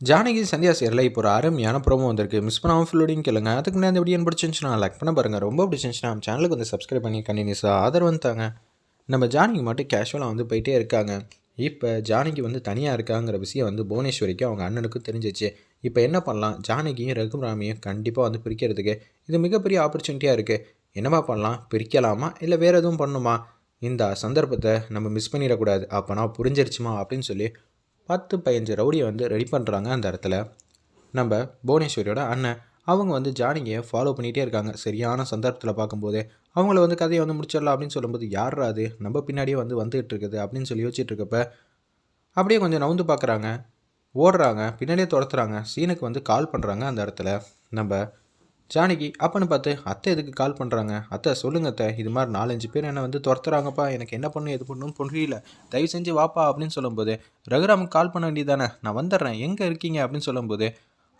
ஜானகி சந்தியா சேரில் இப்போ ஒரு அருமையான ப்ரோமோ வந்திருக்கு. மிஸ் பண்ணாமல் ஃபுல்லோடையும் கேளுங்க. அதுக்கு முன்னாடி இந்த வீடியோ பிடிச்சிருந்துச்சுன்னா லைக் பண்ண பாருங்கள் ரொம்ப பிடிச்சிருந்துச்சுன்னா நம்ம சேனலுக்கு வந்து சப்ஸ்கிரைப் பண்ணி கண்டினியூஸாக ஆதரவு தாங்க. நம்ம ஜானகி மட்டும் கேஷுவலாக வந்து போயிட்டே இருக்காங்க. இப்போ ஜானகி வந்து தனியாக இருக்காங்கிற விஷயம் வந்து புவனேஸ்வரிக்கும் அவங்க அண்ணனுக்கும் தெரிஞ்சிச்சு. இப்போ என்ன பண்ணலாம்? ஜானகியும் ரகுராமியும் கண்டிப்பாக வந்து பிரிக்கிறதுக்கு இது மிகப்பெரிய ஆப்பர்ச்சுனிட்டியாக இருக்குது என்னவா பண்ணலாம்? பிரிக்கலாமா? இல்லை வேறு எதுவும் பண்ணணுமா இந்த சந்தர்ப்பத்தை நம்ம மிஸ் பண்ணிடக்கூடாது. அப்போனா புரிஞ்சிருச்சுமா? அப்படின்னு சொல்லி பத்து பதினஞ்சு ரவுடியை வந்து ரெடி பண்ணுறாங்க அந்த இடத்துல. நம்ம புவனேஸ்வரியோட அண்ணன் அவங்க வந்து ஜானிங்கியை ஃபாலோ பண்ணிகிட்டே இருக்காங்க. சரியான சந்தர்ப்பத்தில் பார்க்கும்போது அவங்கள வந்து கதையை வந்து முடிச்சிடலாம் அப்படின்னு சொல்லும்போது யாரா அது? நம்ம பின்னாடியே வந்து வந்துகிட்டு இருக்குது அப்படின்னு சொல்லி யோசிச்சுட்டு இருக்கப்ப அப்படியே கொஞ்சம் நவுந்து பார்க்குறாங்க. ஓடுறாங்க பின்னாடியே துரத்துறாங்க. சீனுக்கு வந்து கால் பண்ணுறாங்க அந்த இடத்துல. நம்ம ஜானகி அப்பன்னு பார்த்து அத்தை எதுக்கு கால் பண்ணுறாங்க அத்தை சொல்லுங்க அத்தை. இது மாதிரி நாலஞ்சு பேர் என்னை வந்து துரத்துறாங்கப்பா. எனக்கு என்ன பண்ணும் எது பண்ணும் புரியல. தயவு செஞ்சு வாப்பா அப்படின்னு சொல்லும்போது ரகுராமுக்கு கால் பண்ண வேண்டியதானே நான் வந்துடுறேன். எங்கே இருக்கீங்க? அப்படின்னு சொல்லும்போது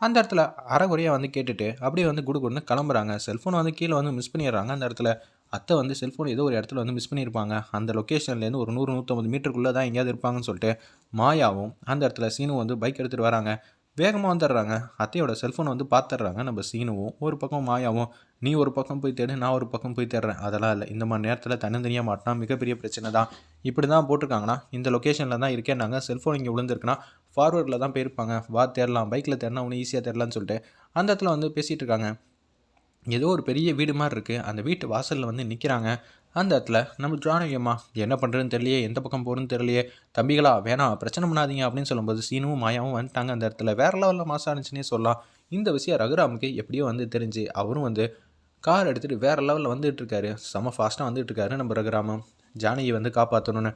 அந்த இடத்துல அறகுறையாக வந்து கேட்டுட்டு அப்படியே வந்து குடு குடுன்னு கிளம்புறாங்க. செல்ஃபோனை வந்து கீழே வந்து மிஸ் பண்ணிடுறாங்க. அந்த இடத்துல அத்தை வந்து செல்ஃபோன் ஏதோ ஒரு இடத்துல வந்து மிஸ் பண்ணியிருப்பாங்க. அந்த லொக்கேஷன்லேருந்து ஒரு நூறு நூற்றம்பது மீட்டருக்குள்ளே தான் எங்கேயாவது இருப்பாங்கன்னு சொல்லிட்டு மாயாவும் அந்த இடத்துல சீனும் வந்து பைக் எடுத்துகிட்டு வராங்க. வேகமாக வந்துடுறாங்க. அத்தையோட செல்ஃபோனை வந்து பார்த்துட்றாங்க நம்ம சீனுவும் ஒரு பக்கம் மாயாவும் நீ ஒரு பக்கம் போய் தேடு நான் ஒரு பக்கம் போய் தேடுறேன். அதெல்லாம் இல்லை. இந்த மாதிரி நேரத்தில் தனித்தனியாக மாட்டினா மிகப்பெரிய பிரச்சனை தான். இப்படி தான் போட்டிருக்காங்கன்னா இந்த லொக்கேஷனில் தான் இருக்கேன்னாங்க செல்ஃபோன் இங்கே விழுந்திருக்குன்னா ஃபார்வர்டில் தான் போயிருப்பாங்க. வா தேடலாம். பைக்கில் தேடினா ஒன்று ஈஸியாக தேடலான்னு சொல்லிட்டு அந்த இடத்துல வந்து பேசிகிட்டு இருக்காங்க. ஏதோ ஒரு பெரிய வீடு மாதிரி இருக்குது அந்த வீட்டு வாசலில் வந்து நிற்கிறாங்க அந்த இடத்துல நம்ம ஜானகியம்மா என்ன பண்ணுறதுன்னு தெரியலையே எந்த பக்கம் போகிறதுன்னு தெரியலையே தம்பிகளா வேணாம் பிரச்சனை பண்ணாதீங்க அப்படின்னு சொல்லும்போது சீனுவும் மாயாவும் வந்துட்டாங்க அந்த இடத்துல. வேறு லெவலில் மாசம் இருந்துச்சுன்னே சொல்லலாம். இந்த விஷயம் ரகுராமுக்கு எப்படியோ வந்து தெரிஞ்சு அவரும் வந்து கார் எடுத்துகிட்டு வேறு லெவலில் வந்துட்டு இருக்காரு. செம்ம ஃபாஸ்ட்டாக வந்துட்டு இருக்காரு நம்ம ரகுராமம் ஜானகி வந்து காப்பாற்றணும்னு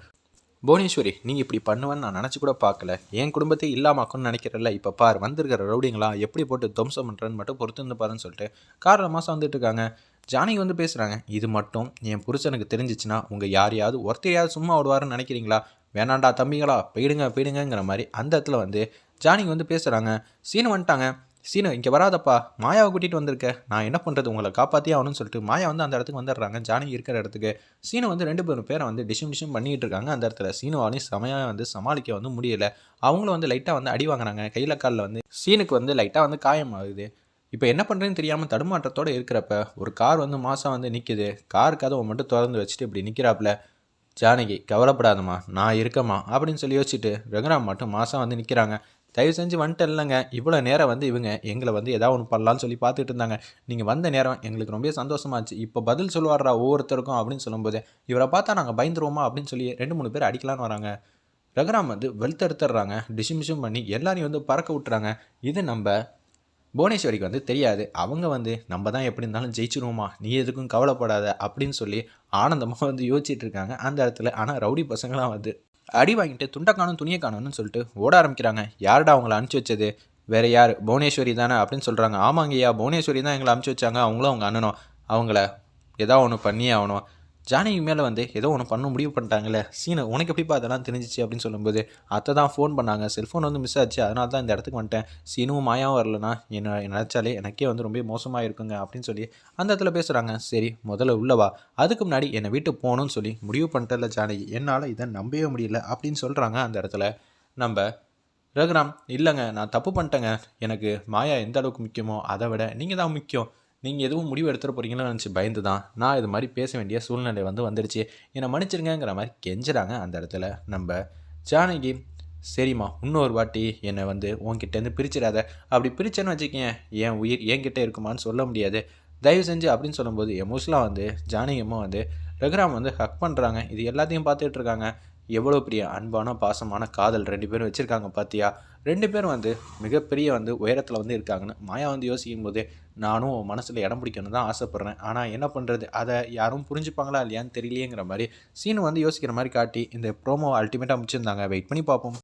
புவனேஸ்வரி நீங்கள் இப்படி பண்ணுவேன்னு நான் நினச்சி கூட பார்க்கல. என் குடும்பத்தை இல்லாமாக்குன்னு நினைக்கிறல்ல. இப்போ பார் வந்திருக்கிற ரவுடிங்களா எப்படி போட்டு துவம்சம் பண்ணுறேன்னு மட்டும் பொறுத்து இருந்து பாருன்னு சொல்லிட்டு காரில் மாதம் வந்துட்டு இருக்காங்க. ஜானகி வந்து பேசுகிறாங்க இது மட்டும் என் புருஷனுக்கு தெரிஞ்சிச்சுன்னா உங்கள் யாரையாவது ஒருத்தரையாவது சும்மா விடுவாருன்னு நினைக்கிறீங்களா? வேணாண்டா தம்பிங்களா போயிடுங்க போயிடுங்கிற மாதிரி அந்த இடத்துல வந்து ஜானகி வந்து பேசுகிறாங்க சீனு வந்துட்டாங்க. சீனு இங்கே வராதப்பா. மாயாவை கூட்டிகிட்டு வந்திருக்க. நான் என்ன பண்ணுறது உங்களை காப்பாற்றியே ஆகணும்னு சொல்லிட்டு மாயா வந்து அந்த இடத்துக்கு வந்துடுறாங்க. ஜானகி இருக்கிற இடத்துக்கு. சீனு வந்து ரெண்டு பேரும் பேரை வந்து டிஷும் டிஷும் பண்ணிகிட்டு இருக்காங்க. அந்த இடத்துல சீனுவாலையும் செமையாக வந்து சமாளிக்க வந்து முடியலை. அவங்களும் வந்து லைட்டாக வந்து அடி வாங்குறாங்க. கையில் காலில் வந்து சீனுக்கு வந்து லைட்டாக வந்து காயம் ஆகுது. இப்போ என்ன பண்ணுறேன்னு தெரியாமல் தடுமாற்றத்தோடு இருக்கிறப்ப ஒரு கார் வந்து மாதம் வந்து நிற்கிது கார் கதவை மட்டும் திறந்து வச்சுட்டு இப்படி நிற்கிறாப்புல ஜானகி கவலைப்படாதம்மா நான் இருக்கம்மா அப்படின்னு சொல்லி யோசிச்சுட்டு ரகுராம் மட்டும் மாதம் வந்து நிற்கிறாங்க தயவு செஞ்சு வந்துட்டு இல்லைங்க. இவ்வளோ நேரம் வந்து இவங்க எங்களை வந்து ஏதாவது ஒன்று பண்ணலான்னு சொல்லி பார்த்துட்டு இருந்தாங்க. நீங்கள் வந்த நேரம் எங்களுக்கு ரொம்ப சந்தோஷமாச்சு. இப்போ பதில் சொல்லுவாரா ஒவ்வொருத்தருக்கும் அப்படின்னு சொல்லும்போது இவரை பார்த்தா நாங்கள் பயந்துருவோமா அப்படின்னு சொல்லி ரெண்டு மூணு பேர் அடிக்கலான்னு வராங்க. ரகுராம் வந்து வெளுத்தெடுத்துடுறாங்க. டிஷிமிஷும் பண்ணி எல்லாரையும் வந்து பறக்க விட்டுறாங்க. இது நம்ம புவனேஸ்வரிக்கு வந்து தெரியாது. அவங்க வந்து நம்ம தான் எப்படி இருந்தாலும் ஜெயிச்சிருவோமா? நீ எதுக்கும் கவலைப்படாத அப்படின்னு சொல்லி ஆனந்தமாக வந்து யோசிச்சுட்டு இருக்காங்க. அந்த இடத்துல ஆனால் ரவுடி பசங்களாம் வந்து அடி வாங்கிட்டு துண்டை காணும் துணியை காணும்னு சொல்லிட்டு ஓட ஆரம்பிக்கிறாங்க. யார்டா அவங்கள அனுப்பிச்சி வச்சது? வேறு யார்? புவனேஸ்வரி தானே? அப்படின்னு சொல்கிறாங்க ஆமாங்கய்யா புவனேஸ்வரி தான் எங்களை அனுப்பிச்சி வச்சாங்க. அவங்களும் அவங்க அண்ணனும். அவங்கள ஏதாவது ஒன்று பண்ணியே ஆகணும். ஜானகி மேலே வந்து ஏதோ ஒன்று பண்ண முடிவு பண்ணிட்டாங்களே சீனை உனக்கு எப்படிப்பா அதெல்லாம் தெரிஞ்சிச்சு அப்படின்னு சொல்லும்போது அத்தை தான் ஃபோன் பண்ணாங்க. செல்ஃபோன் வந்து மிஸ் ஆச்சு. அதனால தான் இந்த இடத்துக்கு வந்துட்டேன். சீனும் மாயாவும் வரலனா என்ன நினச்சாலே எனக்கே வந்து ரொம்ப மோசமாக இருக்குங்க அப்படின்னு சொல்லி அந்த இடத்துல பேசுகிறாங்க சரி முதல்ல உள்ளவா அதுக்கு முன்னாடி என்னை வீட்டு போகணும்னு சொல்லி முடிவு பண்ணிட்டல ஜானகி. என்னால் இதை நம்பவே முடியல அப்படின்னு சொல்கிறாங்க அந்த இடத்துல. நம்ம ரகுராம் இல்லைங்க நான் தப்பு பண்ணிட்டேங்க. எனக்கு மாயா எந்த அளவுக்கு முக்கியமோ அதை விட நீங்கள் தான் முக்கியம். நீங்கள் எதுவும் முடிவு எடுத்துகிட்டு போகிறீங்களோ நினச்சி பயந்து தான் நான் இது மாதிரி பேச வேண்டிய சூழ்நிலை வந்து வந்துடுச்சு என்னை மன்னிச்சிருங்கிற மாதிரி கெஞ்சுறாங்க அந்த இடத்துல நம்ம ஜானகி. சரிம்மா இன்னொரு வாட்டி என்னை வந்து உன்கிட்டேருந்து பிரிச்சிடாத. அப்படி பிரிச்சேன்னு வச்சுக்கேன் என் உயிர் என்கிட்ட இருக்குமான்னு சொல்ல முடியாது. தயவு செஞ்சு அப்படின்னு சொல்லும்போது எமோஷனலாக வந்து ஜானகியமும் வந்து ரகுராம் வந்து ஹக் பண்ணுறாங்க இது எல்லாத்தையும் பார்த்துட்டு இருக்காங்க. எவ்வளோ பெரிய அன்பான பாசமான காதல் ரெண்டு பேரும் வச்சுருக்காங்க பார்த்தியா ரெண்டு பேரும் வந்து மிகப்பெரிய வந்து உயரத்தில் வந்து இருக்காங்கன்னு மாயா வந்து யோசிக்கும் போது நானும் மனசில் இடம் பிடிக்கணும் தான் ஆசைப்பட்றேன். ஆனால் என்ன பண்ணுறது அதை யாரும் புரிஞ்சுப்பாங்களா இல்லையான்னு தெரியலையேங்கிற மாதிரி சீனு வந்து யோசிக்கிற மாதிரி காட்டி இந்த ப்ரோமோ அல்டிமேட்டாக முடிச்சிருந்தாங்க. வெயிட் பண்ணி பார்ப்போம்.